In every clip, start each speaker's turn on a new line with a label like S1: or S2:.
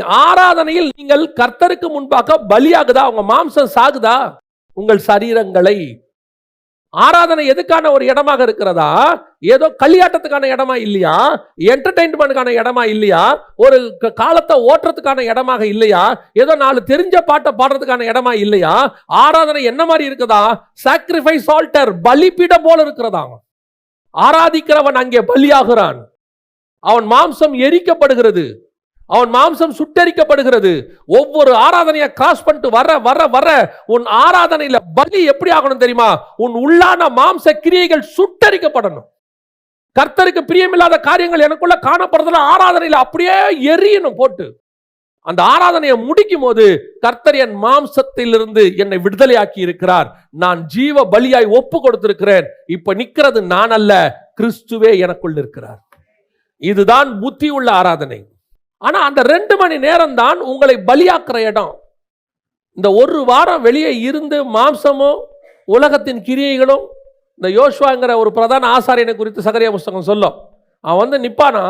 S1: ஆராதனையில் நீங்கள் கர்த்தருக்கு முன்பாக பலியாகுதா? உங்க மாம்சம் சாகுதா? உங்கள் சரீரங்களை. ஆராதனை எதுக்கான ஒரு இடமாக இருக்கிறதா? ஏதோ களியாட்டத்துக்கான இடமா இல்லையா? என்டர்டைன்மெண்ட்டுக்கான இடமா இல்லையா? ஒரு காலத்தை ஓட்டுறதுக்கான இடமாக இல்லையா? ஏதோ நாலு தெரிஞ்ச பாட்டை பாடுறதுக்கான இடமா இல்லையா? ஆராதனை என்ன மாதிரி இருக்குதா? சாக்ரிஃபைஸ் ஆல்டர் பலிபீடம் போல இருக்கிறதா? ஆராதிக்கிறவன் அங்கே பலியாகிறான். அவன் மாம்சம் எரிக்கப்படுகிறது. அவன் மாம்சம் சுட்டரிக்கப்படுகிறது. ஒவ்வொரு ஆராதனையை கிராஸ் பண்ணிட்டு வர வர வர உன் ஆராதனையில பலி எப்படி ஆகணும் தெரியுமா? உன் உள்ளான மாம்ச கிரியைகள் சுட்டரிக்கப்படணும். கர்த்தருக்கு பிரியமில்லாத காரியங்கள் எனக்குள்ள காணப்படுறதுல ஆராதனையில அப்படியே எரியணும் போட்டு. அந்த ஆராதனையை முடிக்கும் போது கர்த்தர் என் மாம்சத்திலிருந்து என்னை விடுதலையாக்கி இருக்கிறார். நான் ஜீவ பலியாய் ஒப்பு கொடுத்திருக்கிறேன். இப்ப நிக்கிறது நான் அல்ல கிறிஸ்துவே எனக்குள் இருக்கிறார். இதுதான் புத்தி உள்ள ஆராதனை. ஆனா அந்த ரெண்டு மணி நேரம் தான் உங்களை பலியாக்குற இடம். இந்த ஒரு வாரம் வெளியே இருந்து மாம்சமும் உலகத்தின் கிரியைகளும் இந்த யோசுவாங்கிற ஒரு பிரதான ஆசாரியனை குறித்து சகரிய புஸ்தகம் சொல்லும். அவன் வந்து நிப்பானா?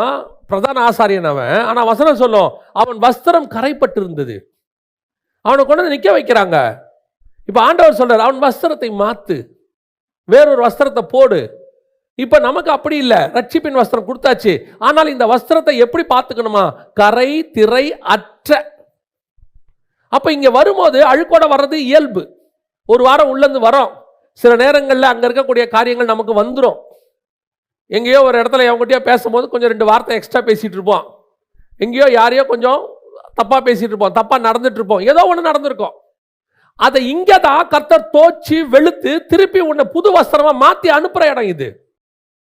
S1: பிரதான ஆசாரியன் அவன். ஆனால் வசனம் சொல்லும் அவன் வஸ்திரம் கரைப்பட்டிருந்தது. அவனை கொண்டு வந்து நிற்க வைக்கிறாங்க. இப்போ ஆண்டவர் சொல்கிறார் அவன் வஸ்திரத்தை மாற்று வேறொரு வஸ்திரத்தை போடு. இப்போ நமக்கு அப்படி இல்லை. ரட்சிப்பின் வஸ்திரம் கொடுத்தாச்சு. ஆனால் இந்த வஸ்திரத்தை எப்படி பார்த்துக்கணுமா? கரை திரை அற்ற. அப்போ இங்கே வரும்போது அழுக்கோட வர்றது இயல்பு. ஒரு வாரம் உள்ளேருந்து வரோம். சில நேரங்களில் அங்கே இருக்கக்கூடிய காரியங்கள் நமக்கு வந்துடும் எங்கேயோ ஒரு இடத்துல அவங்ககிட்டயோ பேசும்போது கொஞ்சம் ரெண்டு வார்த்தை எக்ஸ்ட்ரா பேசிகிட்டு இருப்போம். எங்கேயோ யாரையோ கொஞ்சம் தப்பாக பேசிகிட்டு இருப்போம். தப்பாக நடந்துட்டு இருப்போம். ஏதோ ஒன்று நடந்திருக்கோம். அதை இங்கே தான் கர்த்தர் தோச்சி வெளுத்து திருப்பி உன்னை புது வஸ்திரமாக மாற்றி அனுப்புகிற இடம் இது.